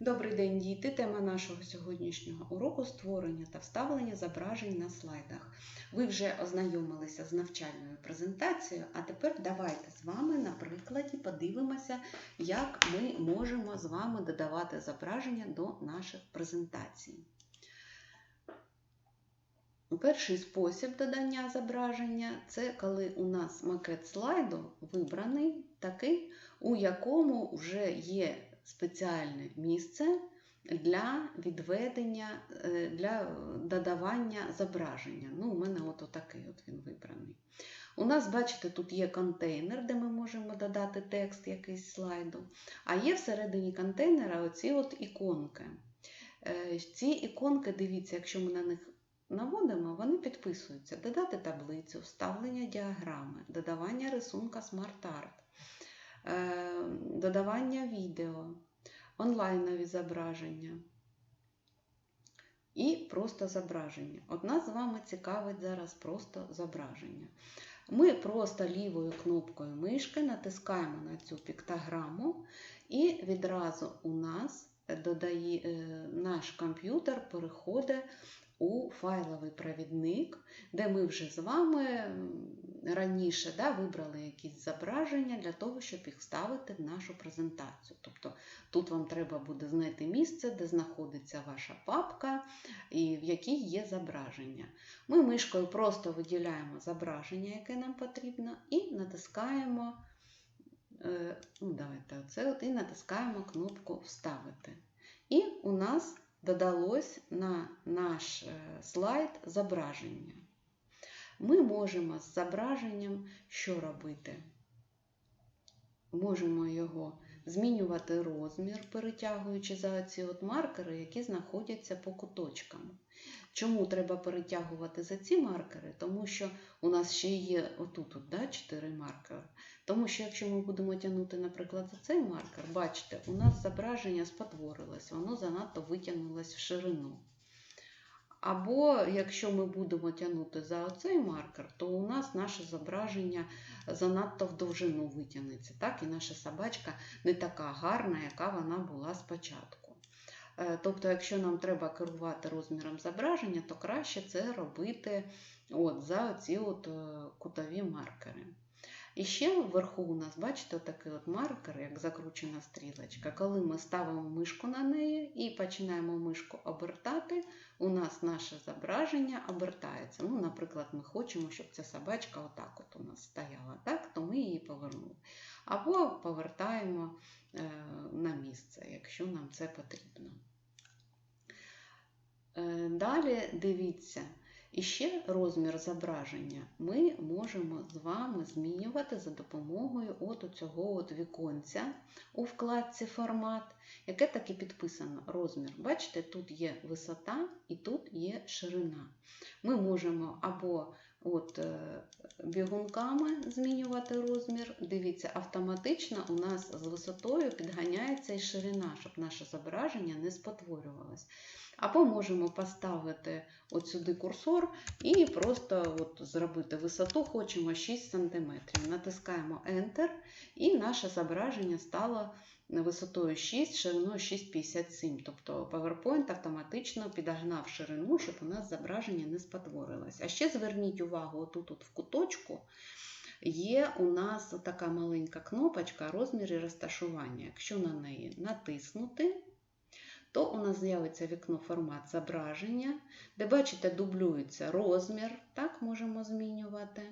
Добрий день, діти! Тема нашого сьогоднішнього уроку створення та вставлення зображень на слайдах. Ви вже ознайомилися з навчальною презентацією, а тепер давайте з вами на прикладі подивимося, як ми можемо з вами додавати зображення до наших презентацій. Перший спосіб додання зображення це коли у нас макет слайду вибраний такий, у якому вже є спеціальне місце для відведення, е, для додавання зображення. Ну, У мене от такий от він вибраний. У нас, бачите, тут є контейнер, де ми можемо додати текст якийсь слайду. А є всередині контейнера оці от іконки. Е, ці іконки, дивіться, якщо ми на них наводимо, вони підписуються. Додати таблицю, вставлення діаграми, додавання рисунка смарт-арт. Е, додавання відео, онлайнові зображення і просто зображення. От нас з вами цікавить зараз просто зображення. Ми просто лівою кнопкою мишки натискаємо на цю піктограму, і відразу у нас додає, е, наш комп'ютер переходить у файловий провідник, де ми вже з вами раніше да, вибрали якісь зображення для того, щоб їх вставити в нашу презентацію. Тобто тут вам треба буде знайти місце, де знаходиться ваша папка і в якій є зображення. Ми мишкою просто виділяємо зображення, яке нам потрібно, і натискаємо. Е, ну, давайте оце от, і натискаємо кнопку Вставити. І у нас додалось на наш е, слайд зображення. Ми можемо з зображенням що робити? Можемо його змінювати розмір, перетягуючи за ці от маркери, які знаходяться по куточкам. Чому треба перетягувати за ці маркери? Тому що у нас ще є отут от, да, 4 маркери. Тому що, якщо ми будемо тягнути, наприклад, за цей маркер, бачите, у нас зображення спотворилось, воно занадто витягнулось в ширину. Або якщо ми будемо тягнути за оцей маркер, то у нас наше зображення занадто в довжину витягнеться. Так? І наша собачка не така гарна, яка вона була спочатку. Е, тобто, якщо нам треба керувати розміром зображення, то краще це робити от, за ці от е, кутові маркери. І ще вверху у нас, бачите, такий от маркер, як закручена стрілочка. Коли ми ставимо мишку на неї і починаємо мишку обертати, у нас наше зображення обертається. Ну, Наприклад, ми хочемо, щоб ця собачка отак от у нас стояла, так? то ми її повернули. Або повертаємо е, на місце, якщо нам це потрібно. Е, далі дивіться. І ще розмір зображення ми можемо з вами змінювати за допомогою от цього от віконця у вкладці формат, яке так і підписано розмір. Бачите, тут є висота і тут є ширина. Ми можемо або от е, бігунками змінювати розмір. Дивіться, автоматично у нас з висотою підганяється і ширина, щоб наше зображення не спотворювалось. Або можемо поставити сюди курсор і просто от зробити висоту, хочемо 6 см. Натискаємо Enter, і наше зображення стало висотою 6, шириною 6,57. Тобто PowerPoint автоматично підогнав ширину, щоб у нас зображення не спотворилось. А ще зверніть увагу, отут от в куточку. Є у нас така маленька кнопочка розмір розташування. Якщо на неї натиснути, то у нас з'явиться вікно формат зображення, де, бачите, дублюється розмір, так можемо змінювати.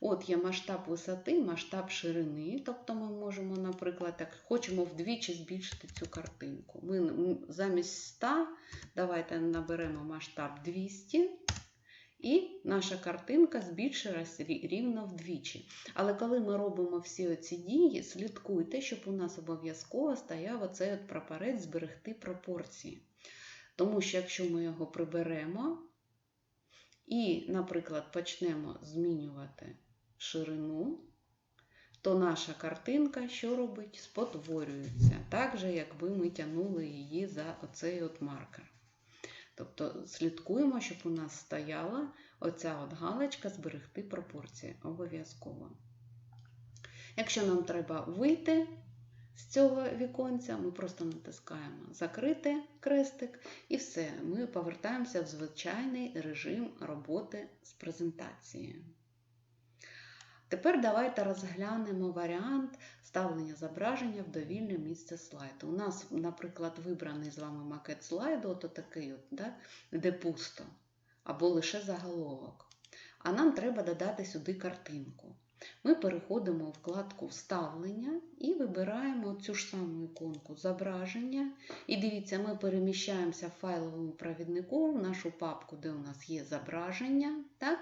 От є масштаб висоти, масштаб ширини. Тобто ми можемо, наприклад, так, хочемо вдвічі збільшити цю картинку. Ми замість 100, давайте наберемо масштаб 200. І наша картинка збільшилась рівно вдвічі. Але коли ми робимо всі ці дії, слідкуйте, щоб у нас обов'язково стояв оцей от прапорець зберегти пропорції. Тому що якщо ми його приберемо і, наприклад, почнемо змінювати ширину, то наша картинка що робить? Спотворюється, так же, якби ми тягнули її за оцей от маркер. Тобто слідкуємо, щоб у нас стояла оця от галочка зберегти пропорції обов'язково. Якщо нам треба вийти з цього віконця, ми просто натискаємо закрити крестик і все. Ми повертаємося в звичайний режим роботи з презентацією. Тепер давайте розглянемо варіант ставлення зображення в довільне місце слайду. У нас, наприклад, вибраний з вами макет слайду, от такий, от, да, де пусто, або лише заголовок. А нам треба додати сюди картинку. Ми переходимо у вкладку Вставлення і вибираємо цю ж саму іконку зображення. І дивіться, ми переміщаємося в файловому провіднику в нашу папку, де у нас є зображення. Так?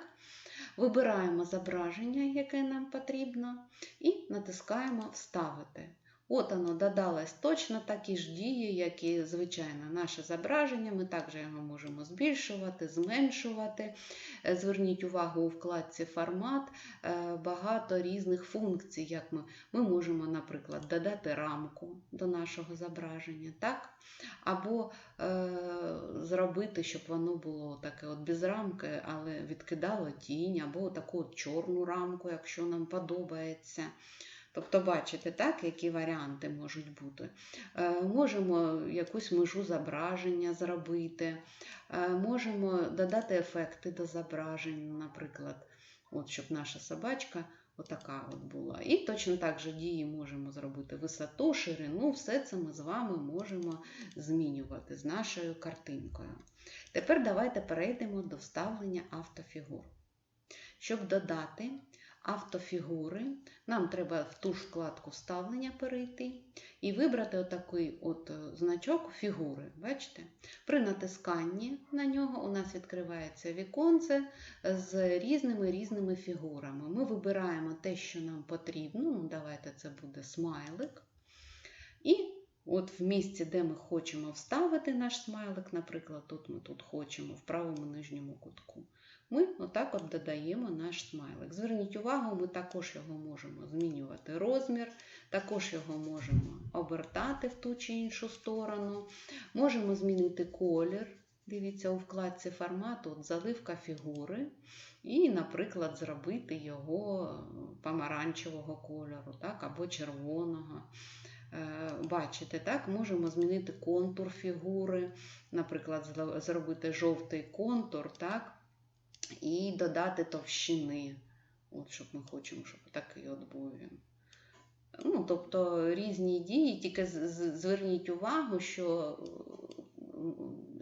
Вибираємо зображення, яке нам потрібно, і натискаємо Вставити. От воно додалось точно такі ж дії, як і звичайно наше зображення. Ми також його можемо збільшувати, зменшувати. Е, Зверніть увагу у вкладці Формат е, багато різних функцій. Як Ми ми можемо, наприклад, додати рамку до нашого зображення, так? або е, зробити, щоб воно було таке от без рамки, але відкидало тінь, або таку от чорну рамку, якщо нам подобається. Тобто, бачите, так, які варіанти можуть бути. Е, можемо якусь межу зображення зробити, е, можемо додати ефекти до зображень, наприклад, от, щоб наша собачка отака от була. І точно так же дії можемо зробити висоту, ширину, все це ми з вами можемо змінювати з нашою картинкою. Тепер давайте перейдемо до вставлення автофігур. Щоб додати автофігури, нам треба в ту ж вкладку вставлення перейти і вибрати отакий от е, значок фігури. Бачите? При натисканні на нього у нас відкривається віконце з різними різними фігурами. Ми вибираємо те, що нам потрібно. Ну, Давайте це буде смайлик. І От в місці, де ми хочемо вставити наш смайлик, наприклад, тут ми тут хочемо в правому нижньому кутку, ми отак от додаємо наш смайлик. Зверніть увагу, ми також його можемо змінювати розмір, також його можемо обертати в ту чи іншу сторону, можемо змінити колір. Дивіться, у вкладці формату от заливка фігури, і, наприклад, зробити його помаранчевого кольору так, або червоного. Е, бачите, так, можемо змінити контур фігури, наприклад, зробити жовтий контур, так, і додати товщини. От, щоб ми хочемо, щоб такий от був він. Ну, Тобто різні дії, тільки зверніть увагу, що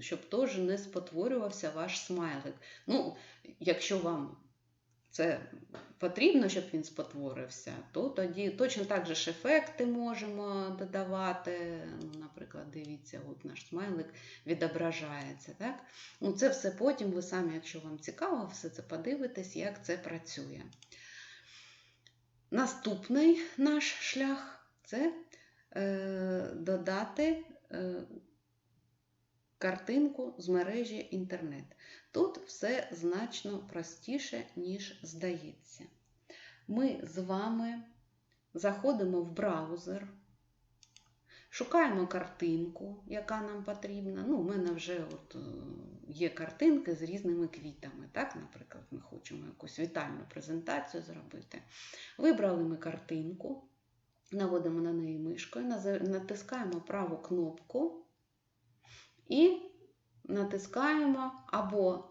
щоб теж не спотворювався ваш смайлик. Ну, Якщо вам це потрібно, щоб він спотворився, то тоді точно так же ж ефекти можемо додавати. Ну, Наприклад, дивіться, от наш смайлик відображається. Так? Ну, Це все потім, ви самі, якщо вам цікаво, все це подивитесь, як це працює. Наступний наш шлях це е, додати е, картинку з мережі інтернет. Тут все значно простіше, ніж здається. Ми з вами заходимо в браузер, шукаємо картинку, яка нам потрібна. Ну, У мене вже от е, є картинки з різними квітами. Так, Наприклад, ми хочемо якусь вітальну презентацію зробити. Вибрали ми картинку, наводимо на неї мишкою, натискаємо праву кнопку і натискаємо або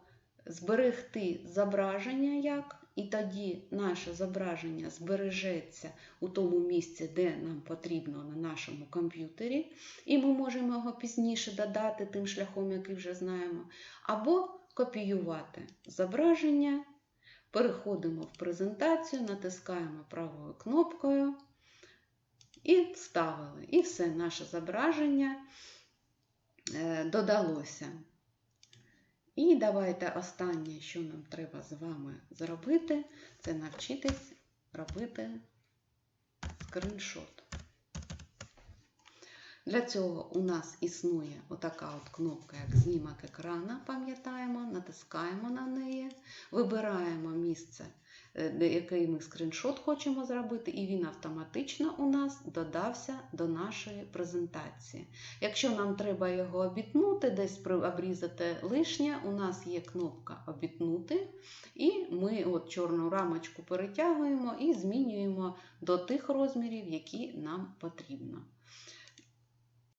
зберегти зображення як, і тоді наше зображення збережеться у тому місці, де нам потрібно на нашому комп'ютері, і ми можемо його пізніше додати тим шляхом, який вже знаємо, або копіювати зображення, переходимо в презентацію, натискаємо правою кнопкою і вставили. І все наше зображення додалося. І давайте останнє, що нам треба з вами зробити, це навчитись робити скриншот. Для цього у нас існує отака от кнопка, як знімок екрана, пам'ятаємо, натискаємо на неї, вибираємо місце е, який ми скріншот хочемо зробити, і він автоматично у нас додався до нашої презентації. Якщо нам треба його обітнути, десь обрізати лишнє, у нас є кнопка Обітнути, і ми от чорну рамочку перетягуємо і змінюємо до тих розмірів, які нам потрібно.